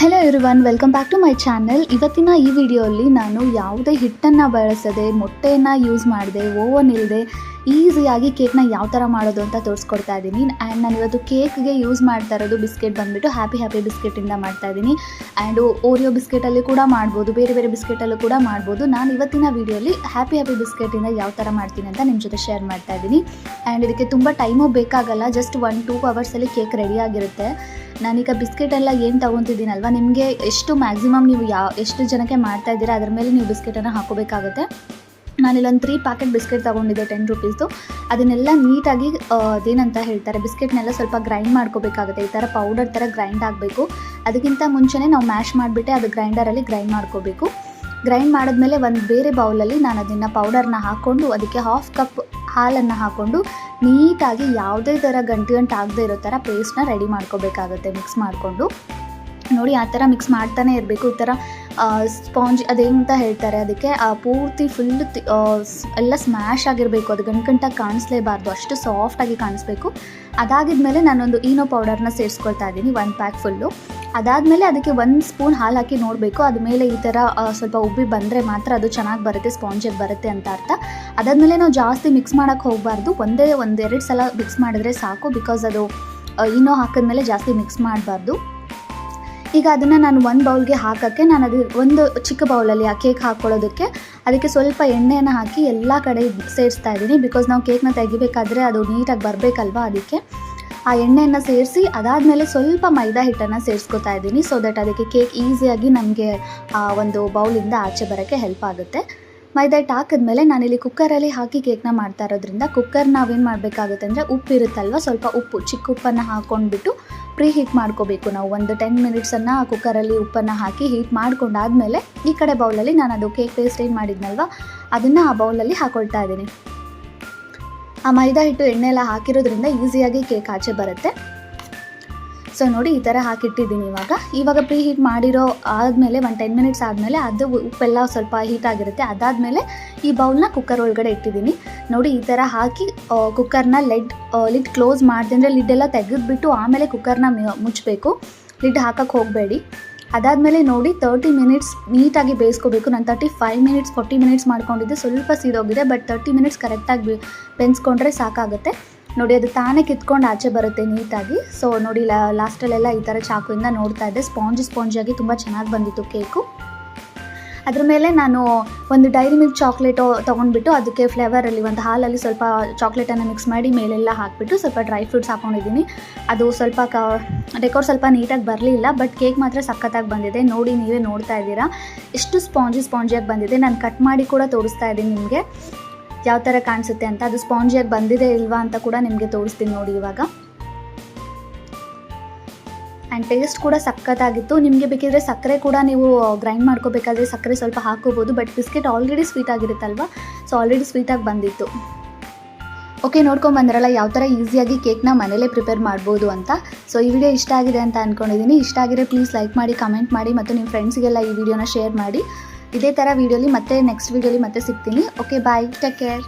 Hello one welcome back to my channel ಇವತ್ತಿನ ಈ ವಿಡಿಯೋಲಿ ನಾನು ಯಾವುದೇ ಹಿಟ್ಟನ್ನು ಬಳಸದೆ, ಮೊಟ್ಟೆಯನ್ನು ಯೂಸ್ ಮಾಡದೆ ಓವನ್ ಇಲ್ಲದೆ ಈಸಿಯಾಗಿ ಕೇಕ್ನ ಯಾವ ಥರ ಮಾಡೋದು ಅಂತ ತೋರಿಸ್ಕೊಡ್ತಾ ಇದ್ದೀನಿ ಆ್ಯಂಡ್ ನಾನು ಇವತ್ತು ಕೇಕ್ಗೆ ಯೂಸ್ ಮಾಡ್ತಾ ಇರೋದು ಬಿಸ್ಕೆಟ್ ಬಂದುಬಿಟ್ಟು ಹ್ಯಾಪಿ ಹ್ಯಾಪಿ ಬಿಸ್ಕೆಟಿಂದ ಮಾಡ್ತಾ ಇದ್ದೀನಿ ಆ್ಯಂಡ್ ಓರಿಯೋ ಬಿಸ್ಕೆಟಲ್ಲಿ ಕೂಡ ಮಾಡ್ಬೋದು, ಬೇರೆ ಬೇರೆ ಬಿಸ್ಕೆಟಲ್ಲೂ ಕೂಡ ಮಾಡ್ಬೋದು. ನಾನು ಇವತ್ತಿನ ವೀಡಿಯೋಲಿ ಹ್ಯಾಪಿ ಹ್ಯಾಪಿ ಬಿಸ್ಕೆಟಿಂದ ಯಾವ ಥರ ಮಾಡ್ತೀನಿ ಅಂತ ನಿಮ್ಮ ಜೊತೆ ಶೇರ್ ಮಾಡ್ತಾ ಇದ್ದೀನಿ ಆ್ಯಂಡ್ ಇದಕ್ಕೆ ತುಂಬ ಟೈಮು ಬೇಕಾಗಲ್ಲ ಜಸ್ಟ್ ಒನ್ ಟೂ ಅವರ್ಸಲ್ಲಿ ಕೇಕ್ ರೆಡಿ ಆಗಿರುತ್ತೆ. ನಾನೀಗ ಬಿಸ್ಕೆಟ್ ಎಲ್ಲ ಏನು ತೊಗೊತಿದ್ದೀನಲ್ವ? ನಿಮಗೆ ಎಷ್ಟು ಮ್ಯಾಕ್ಸಿಮಮ್ ನೀವು ಯಾವ ಎಷ್ಟು ಜನಕ್ಕೆ ಮಾಡ್ತಾ ಇದ್ದೀರಾ? ಅದ್ರ ಮೇಲೆ ನೀವು ಬಿಸ್ಕೆಟನ್ನು ಹಾಕೋಬೇಕಾಗುತ್ತೆ. ನಾನಿಲ್ಲೊಂದು ತ್ರೀ ಪ್ಯಾಕೆಟ್ ಬಿಸ್ಕೆಟ್ ತೊಗೊಂಡಿದ್ದೆ ಟೆನ್ ರುಪೀಸ್ದು ಅದನ್ನೆಲ್ಲ ನೀಟಾಗಿ ಅದೇನಂತ ಹೇಳ್ತಾರೆ, ಬಿಸ್ಕೆಟ್ನೆಲ್ಲ ಸ್ವಲ್ಪ ಗ್ರೈಂಡ್ ಮಾಡ್ಕೋಬೇಕಾಗುತ್ತೆ. ಈ ಥರ ಪೌಡರ್ ಥರ ಗ್ರೈಂಡ್ ಆಗಬೇಕು. ಅದಕ್ಕಿಂತ ಮುಂಚೆನೇ ನಾವು ಮ್ಯಾಶ್ ಮಾಡಿಬಿಟ್ಟೆ, ಅದು ಗ್ರೈಂಡರಲ್ಲಿ ಗ್ರೈಂಡ್ ಮಾಡ್ಕೋಬೇಕು. ಗ್ರೈಂಡ್ ಮಾಡಿದ್ಮೇಲೆ ಒಂದು ಬೇರೆ ಬೌಲಲ್ಲಿ ನಾನು ಅದನ್ನು ಪೌಡರ್ನ ಹಾಕ್ಕೊಂಡು ಅದಕ್ಕೆ ಹಾಫ್ ಕಪ್ ಹಾಲನ್ನು ಹಾಕ್ಕೊಂಡು ನೀಟಾಗಿ ಯಾವುದೇ ಥರ ಗಂಟು ಗಂಟು ಆಗದೆ ಇರೋ ಥರ ಪೇಸ್ಟ್ನ ರೆಡಿ ಮಾಡ್ಕೋಬೇಕಾಗುತ್ತೆ ಮಿಕ್ಸ್ ಮಾಡಿಕೊಂಡು. ನೋಡಿ ಆ ಥರ ಮಿಕ್ಸ್ ಮಾಡ್ತಾನೆ ಇರಬೇಕು, ಈ ಥರ ಸ್ಪಾಂಜ್ ಅದೇಂತ ಹೇಳ್ತಾರೆ. ಅದಕ್ಕೆ ಆ ಪೂರ್ತಿ ಫುಲ್ ಎಲ್ಲ ಸ್ಮ್ಯಾಶ್ ಆಗಿರಬೇಕು. ಅದು ಗಂಟು ಕಾಣಿಸ್ಲೇಬಾರ್ದು. ಅಷ್ಟು ಸಾಫ್ಟಾಗಿ ಕಾಣಿಸ್ಬೇಕು. ಅದಾಗಿದ್ಮೇಲೆ ನಾನೊಂದು ಈನೋ ಪೌಡರ್ನ ಸೇರಿಸ್ಕೊಳ್ತಾ ಇದ್ದೀನಿ. ಒನ್ ಪ್ಯಾಕ್ ಫುಲ್ಲು ಅದಾದಮೇಲೆ ಅದಕ್ಕೆ ಒಂದು ಸ್ಪೂನ್ ಹಾಲು ಹಾಕಿ ನೋಡಬೇಕು. ಅದ ಮೇಲೆ ಈ ಥರ ಸ್ವಲ್ಪ ಉಬ್ಬಿ ಬಂದರೆ ಮಾತ್ರ ಅದು ಚೆನ್ನಾಗಿ ಬರುತ್ತೆ ಸ್ಪಾಂಜಾಗಿ ಬರುತ್ತೆ ಅಂತ ಅರ್ಥ. ಅದಾದಮೇಲೆ ನಾವು ಜಾಸ್ತಿ ಮಿಕ್ಸ್ ಮಾಡೋಕ್ಕೆ ಹೋಗಬಾರ್ದು. ಒಂದೇ, ಒಂದೆರಡು ಸಲ ಮಿಕ್ಸ್ ಮಾಡಿದ್ರೆ ಸಾಕು. ಬಿಕಾಸ್ ಅದು ಇನ್ನೂ ಹಾಕಿದ್ಮೇಲೆ ಜಾಸ್ತಿ ಮಿಕ್ಸ್ ಮಾಡಬಾರ್ದು. ಈಗ ಅದನ್ನು ನಾನು ಒಂದು ಬೌಲ್ಗೆ ಹಾಕೋಕ್ಕೆ ನಾನು ಅದು ಒಂದು ಚಿಕ್ಕ ಬೌಲಲ್ಲಿ ಆ ಕೇಕ್ ಹಾಕ್ಕೊಳ್ಳೋದಕ್ಕೆ ಅದಕ್ಕೆ ಸ್ವಲ್ಪ ಎಣ್ಣೆಯನ್ನು ಹಾಕಿ ಎಲ್ಲ ಕಡೆ ಸೇರಿಸ್ತಾ ಇದ್ದೀನಿ ಬಿಕಾಸ್ ನಾವು ಕೇಕ್ನ ತೆಗಿಬೇಕಾದ್ರೆ ಅದು ನೀಟಾಗಿ ಬರಬೇಕಲ್ವಾ ಅದಕ್ಕೆ. ಆ ಎಣ್ಣೆಯನ್ನು ಸೇರಿಸಿ ಅದಾದಮೇಲೆ ಸ್ವಲ್ಪ ಮೈದಾ ಹಿಟ್ಟನ್ನು ಸೇರಿಸ್ಕೊತಾ ಇದ್ದೀನಿ ಸೊ ದಟ್ ಅದಕ್ಕೆ ಕೇಕ್ ಈಸಿಯಾಗಿ ನಮಗೆ ಆ ಒಂದು ಬೌಲಿಂದ ಆಚೆ ಬರೋಕ್ಕೆ ಹೆಲ್ಪ್ ಆಗುತ್ತೆ. ಮೈದಾ ಹಿಟ್ಟು ಹಾಕಿದ್ಮೇಲೆ ನಾನಿಲ್ಲಿ ಕುಕ್ಕರಲ್ಲಿ ಹಾಕಿ ಕೇಕ್ನ ಮಾಡ್ತಾ ಇರೋದ್ರಿಂದ ಕುಕ್ಕರ್ ನಾವೇನು ಮಾಡಬೇಕಾಗುತ್ತೆ ಅಂದರೆ ಉಪ್ಪು ಇರುತ್ತಲ್ವ? ಸ್ವಲ್ಪ ಉಪ್ಪು, ಚಿಕ್ಕ ಉಪ್ಪನ್ನು ಹಾಕ್ಕೊಂಡ್ಬಿಟ್ಟು ಪ್ರೀ ಹೀಟ್ ಮಾಡ್ಕೋಬೇಕು. ನಾವು ಒಂದು ಟೆನ್ ಮಿನಿಟ್ಸನ್ನು ಕುಕ್ಕರಲ್ಲಿ ಉಪ್ಪನ್ನು ಹಾಕಿ ಹೀಟ್ ಮಾಡ್ಕೊಂಡಾದ್ಮೇಲೆ ಈ ಕಡೆ ಬೌಲಲ್ಲಿ ನಾನು ಅದು ಕೇಕ್ ಪೇಸ್ಟ್ ಏನು ಮಾಡಿದ್ನಲ್ವ? ಅದನ್ನು ಆ ಬೌಲಲ್ಲಿ ಹಾಕೊಳ್ತಾ ಇದ್ದೀನಿ. ಆ ಮೈದಾ ಹಿಟ್ಟು ಎಣ್ಣೆ ಎಲ್ಲ ಹಾಕಿರೋದ್ರಿಂದ ಈಸಿಯಾಗಿ ಕೇಕ್ ಆಚೆ ಬರುತ್ತೆ. ಸೊ ನೋಡಿ ಈ ಥರ ಹಾಕಿಟ್ಟಿದ್ದೀನಿ ಇವಾಗ. ಇವಾಗ ಪ್ರೀ ಹೀಟ್ ಮಾಡಿರೋ ಆದಮೇಲೆ ಒಂದು ಟೆನ್ ಮಿನಿಟ್ಸ್ ಆದಮೇಲೆ ಅದು ಉಪ್ಪೆಲ್ಲ ಸ್ವಲ್ಪ ಹೀಟ್ ಆಗಿರುತ್ತೆ. ಅದಾದಮೇಲೆ ಈ ಬೌಲ್ನ ಕುಕ್ಕರ್ ಒಳಗಡೆ ಇಟ್ಟಿದ್ದೀನಿ. ನೋಡಿ ಈ ಥರ ಹಾಕಿ ಕುಕ್ಕರ್ನ ಲೆಡ್ ಲಿಡ್ ಕ್ಲೋಸ್ ಮಾಡಿದೆ ಅಂದರೆ ಲಿಡ್ಡೆಲ್ಲ ತೆಗೆದುಬಿಟ್ಟು ಆಮೇಲೆ ಕುಕ್ಕರ್ನ ಮುಚ್ಚಬೇಕು ಲಿಡ್ ಹಾಕಕ್ಕೆ ಹೋಗಬೇಡಿ. ಅದಾದಮೇಲೆ ನೋಡಿ ತರ್ಟಿ ಮಿನಿಟ್ಸ್ ನೀಟಾಗಿ ಬೇಯಿಸ್ಕೋಬೇಕು. ನಾನು thirty five minutes forty minutes ಮಾಡ್ಕೊಂಡಿದ್ದೆ ಸ್ವಲ್ಪ ಸೀದೋಗಿದೆ ಬಟ್ ತರ್ಟಿ ಮಿನಿಟ್ಸ್ ಕರೆಕ್ಟಾಗಿ ಬೆನ್ಸ್ಕೊಂಡ್ರೆ ಸಾಕಾಗುತ್ತೆ. ನೋಡಿ, ಅದು ತಾನೇ ಕಿತ್ಕೊಂಡು ಆಚೆ ಬರುತ್ತೆ ನೀಟಾಗಿ. ಸೊ ನೋಡಿ ಲಾಸ್ಟಲ್ಲೆಲ್ಲ ಈ ಥರ ಚಾಕುವಿಂದ ನೋಡ್ತಾ ಇದ್ದೆ. ಸ್ಪಾಂಜ್ ಸ್ಪಾಂಜಾಗಿ ತುಂಬ ಚೆನ್ನಾಗಿ ಬಂದಿತ್ತು ಕೇಕು. ಅದ್ರ ಮೇಲೆ ನಾನು ಒಂದು ಡೈರಿ ಮಿಲ್ಕ್ ಚಾಕ್ಲೇಟು ತೊಗೊಂಡ್ಬಿಟ್ಟು ಅದಕ್ಕೆ ಫ್ಲೇವರಲ್ಲಿ ಒಂದು ಹಾಲಲ್ಲಿ ಸ್ವಲ್ಪ ಚಾಕ್ಲೇಟನ್ನು ಮಿಕ್ಸ್ ಮಾಡಿ ಮೇಲೆಲ್ಲ ಹಾಕಿಬಿಟ್ಟು ಸ್ವಲ್ಪ ಡ್ರೈ ಫ್ರೂಟ್ಸ್ ಹಾಕ್ಕೊಂಡಿದ್ದೀನಿ ಅದು ಸ್ವಲ್ಪ ಕ, ಡೆಕೋರ್ ಸ್ವಲ್ಪ ನೀಟಾಗಿ ಬರಲಿಲ್ಲ, ಬಟ್ ಕೇಕ್ ಮಾತ್ರ ಸಖತ್ತಾಗಿ ಬಂದಿದೆ. ನೋಡಿ, ನೀವೇ ನೋಡ್ತಾ ಇದ್ದೀರಾ. ಎಷ್ಟು ಸ್ಪಾಂಜಿ ಸ್ಪಾಂಜಿಯಾಗಿ ಬಂದಿದೆ. ನಾನು ಕಟ್ ಮಾಡಿ ಕೂಡ ತೋರಿಸ್ತಾ ಇದ್ದೀನಿ ನಿಮಗೆ. ಯಾವ ಥರ ಕಾಣಿಸುತ್ತೆ ಅಂತ, ಅದು ಸ್ಪಾಂಜಿಯಾಗಿ ಬಂದಿದೆ ಇಲ್ವಾ ಅಂತ ಕೂಡ ನಿಮಗೆ ತೋರಿಸ್ತೀನಿ ನೋಡಿ ಇವಾಗ. ಆ್ಯಂಡ್ ಟೇಸ್ಟ್ ಕೂಡ ಸಕ್ಕತ್ತಾಗಿತ್ತು ನಿಮಗೆ ಬೇಕಿದ್ರೆ ಸಕ್ಕರೆ ಕೂಡ ನೀವು ಗ್ರೈಂಡ್ ಮಾಡ್ಕೋಬೇಕಾದ್ರೆ ಸಕ್ಕರೆ ಸ್ವಲ್ಪ ಹಾಕೋಬೋದು ಬಟ್ ಬಿಸ್ಕೆಟ್ ಆಲ್ರೆಡಿ ಸ್ವೀಟ್ ಆಗಿರುತ್ತಲ್ವ? ಸೊ ಆಲ್ರೆಡಿ ಸ್ವೀಟಾಗಿ ಬಂದಿತ್ತು. ಓಕೆ ನೋಡ್ಕೊಂಬಂದ್ರಲ್ಲ ಯಾವ ಥರ ಈಸಿಯಾಗಿ ಕೇಕ್ನ ಮನೇಲೇ ಪ್ರಿಪೇರ್ ಮಾಡ್ಬೋದು ಅಂತ. ಸೊ ಈ ವಿಡಿಯೋ ಇಷ್ಟ ಆಗಿದೆ ಅಂತ ಅಂದ್ಕೊಂಡಿದ್ದೀನಿ ಇಷ್ಟ ಆಗಿದ್ರೆ ಪ್ಲೀಸ್ ಲೈಕ್ ಮಾಡಿ ಕಮೆಂಟ್ ಮಾಡಿ, ಮತ್ತು ನಿಮ್ಮ ಫ್ರೆಂಡ್ಸ್ಗೆಲ್ಲ ಈ ವಿಡಿಯೋನ ಶೇರ್ ಮಾಡಿ. ಇದೇ ಥರ ವೀಡಿಯೋಲಿ ಮತ್ತೆ ನೆಕ್ಸ್ಟ್ ವೀಡಿಯೋಲಿ ಮತ್ತೆ ಸಿಗ್ತೀನಿ. Okay bye take care